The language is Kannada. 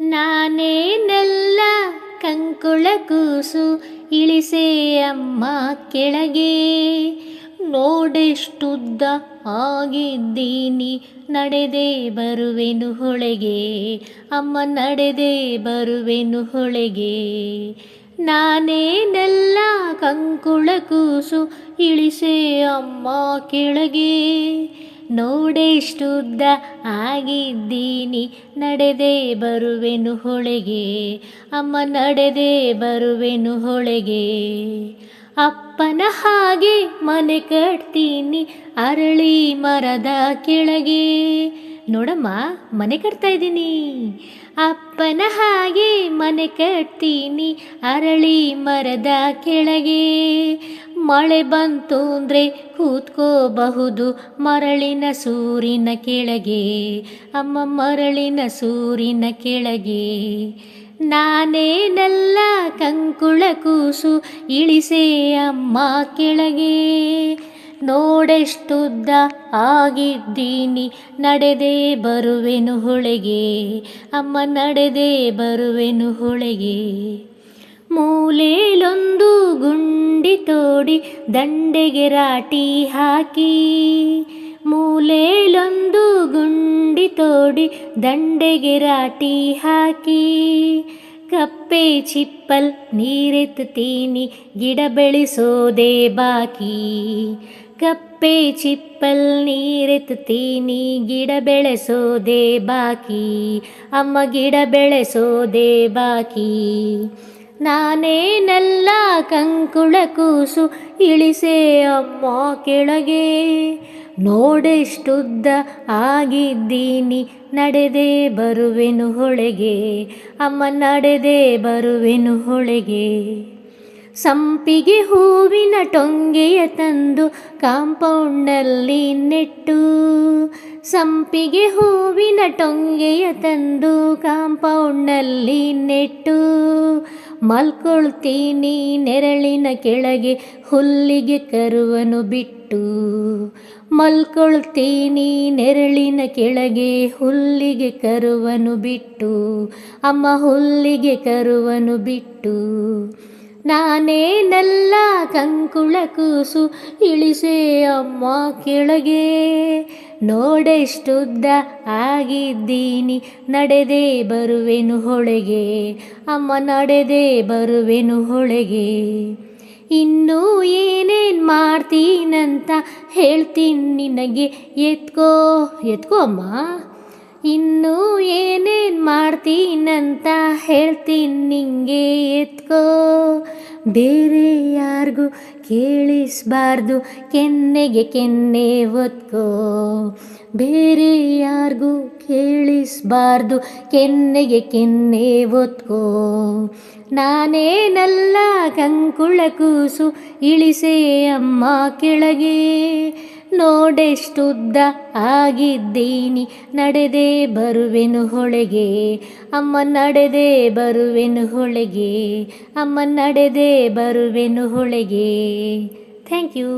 ನಾನೇನೆಲ್ಲ ಕಂಕುಳ ಕೂಸು ಇಳಿಸೇ ಅಮ್ಮ ಕೆಳಗೆ? ನೋಡೆಷ್ಟುದ್ದ ಆಗಿದ್ದೀನಿ, ನಡೆದೇ ಬರುವೆನು ಹೊಳೆಗೆ. ಅಮ್ಮ ನಡೆದೇ ಬರುವೆನು ಹೊಳೆಗೆ. ನಾನೇನೆಲ್ಲ ಕಂಕುಳ ಕೂಸು ಇಳಿಸೇ ಅಮ್ಮ ಕೆಳಗೆ. ನೋಡೆಷ್ಟುದ್ದ ಆಗಿದ್ದೀನಿ, ನಡೆದೇ ಬರುವೆನು ಹೊಳೆಗೆ. ಅಮ್ಮ ನಡೆದೇ ಬರುವೆನು ಹೊಳೆಗೆ. ಅಪ್ಪನ ಹಾಗೆ ಮನೆ ಕಟ್ತೀನಿ, ಅರಳಿ ಮರದ ಕೆಳಗೆ. ನೋಡಮ್ಮ, ಮನೆ ಕಟ್ತಾ ಇದ್ದೀನಿ. ಅಪ್ಪನ ಹಾಗೆ ಮನೆ ಕಟ್ತೀನಿ, ಅರಳಿ ಮರದ ಕೆಳಗೆ. ಮಳೆ ಬಂತು ಅಂದರೆ ಕೂತ್ಕೋಬಹುದು ಮರಳಿನ ಸೂರಿನ ಕೆಳಗೆ. ಅಮ್ಮ, ಮರಳಿನ ಸೂರಿನ ಕೆಳಗೆ. ನಾನೇನೆಲ್ಲ ಕಂಕುಳ ಕೂಸು ಇಳಿಸೇ ಅಮ್ಮ ಕೆಳಗೆ. ನೋಡೆಷ್ಟುದ್ದ ಆಗಿದ್ದೀನಿ. ನಡೆದೇ ಬರುವೆನು ಹೊಳೆಗೆ. ಅಮ್ಮ, ನಡೆದೇ ಬರುವೆನು ಹೊಳೆಗೆ. ಮೂಲೆಯಲ್ಲೊಂದು ಗುಂಡಿ ತೋಡಿ ದಂಡೆಗೆ ರಾಟಿ ಹಾಕಿ. ಮೂಲೆಯಲ್ಲೊಂದು ಗುಂಡಿ ತೋಡಿ ದಂಡೆಗೆ ರಾಟಿ ಹಾಕಿ. ಕಪ್ಪೆ ಚಿಪ್ಪಲ್ ನೀರೆತ್ತುತ್ತೀನಿ, ಗಿಡ ಬೆಳೆಸೋದೇ ಬಾಕಿ. ಕಪ್ಪೆ ಚಿಪ್ಪಲ್ ನೀರೆತ್ತುತ್ತೀನಿ ಗಿಡ ಬೆಳೆಸೋದೇ ಬಾಕಿ. ಅಮ್ಮ ಗಿಡ ಬೆಳೆಸೋದೇ ಬಾಕಿ. ನಾನೇನೆಲ್ಲ ಕಂಕುಳ ಕೂಸು, ಇಳಿಸೆ ಅಮ್ಮ ಕೆಳಗೆ. ನೋಡೆಷ್ಟುದ್ದ ಆಗಿದ್ದೀನಿ, ನಡೆದೇ ಬರುವೆನು ಹೊಳೆಗೆ. ಅಮ್ಮ ನಡೆದೇ ಬರುವೆನು ಹೊಳೆಗೆ. ಸಂಪಿಗೆ ಹೂವಿನ ಟೊಂಗೆಯ ತಂದು ಕಾಂಪೌಂಡಲ್ಲಿ ನೆಟ್ಟು. ಸಂಪಿಗೆ ಹೂವಿನ ಟೊಂಗೆಯ ತಂದು ಕಾಂಪೌಂಡ್ನಲ್ಲಿ ನೆಟ್ಟು. ಮಲ್ಕೊಳ್ತೀನಿ ನೆರಳಿನ ಕೆಳಗೆ ಹುಲ್ಲಿಗೆ ಕರುವನು ಬಿಟ್ಟು. ಮಲ್ಕೊಳ್ತೀನಿ ನೆರಳಿನ ಕೆಳಗೆ ಹುಲ್ಲಿಗೆ ಕರುವನು ಬಿಟ್ಟು. ಅಮ್ಮ ಹುಲ್ಲಿಗೆ ಕರುವನು ಬಿಟ್ಟು. ನಾನೇನೆಲ್ಲ ಕಂಕುಳ ಕೂಸು ಇಳಿಸೇ ಅಮ್ಮ ಕೆಳಗೆ. ನೋಡೆಷ್ಟುದ್ದ ಆಗಿದ್ದೀನಿ, ನಡೆದೇ ಬರುವೆನು ಹೊಳೆಗೆ. ಅಮ್ಮ ನಡೆದೇ ಬರುವೆನು ಹೊಳೆಗೆ. ಇನ್ನೂ ಏನೇನು ಮಾಡ್ತೀನಂತ ಹೇಳ್ತೀನಿ ನಿನಗೆ. ಎತ್ಕೋ ಎತ್ಕೋ ಅಮ್ಮ. ಇನ್ನೂ ಮಾಡ್ತೀನಂತ ಹೇಳ್ತೀನಿ ನಿಂಗೆ ಎತ್ಕೋ. ಬೇರೆ ಯಾರಿಗೂ ಕೇಳಿಸ್ಬಾರ್ದು, ಕೆನ್ನೆಗೆ ಕೆನ್ನೆ ಒತ್ಕೋ ಬೇರೆ ಯಾರಿಗೂ ಕೇಳಿಸ್ಬಾರ್ದು, ಕೆನ್ನೆಗೆ ಕೆನ್ನೆ ಒತ್ಕೋ ನಾನೇನಲ್ಲ ಕಂಕುಳ ಕೂಸು, ಇಳಿಸೇ ಅಮ್ಮ ಕೆಳಗೆ. ನೋಡೆಷ್ಟುದ್ದ ಆಗಿದ್ದೀನಿ, ನಡೆದೆ ಬರುವೆನು ಹೊಳೆಗೆ. ಅಮ್ಮ ನಡೆದೆ ಬರುವೆನು ಹೊಳೆಗೆ. ಅಮ್ಮ ನಡೆದೆ ಬರುವೆನು ಹೊಳೆಗೆ. Thank you.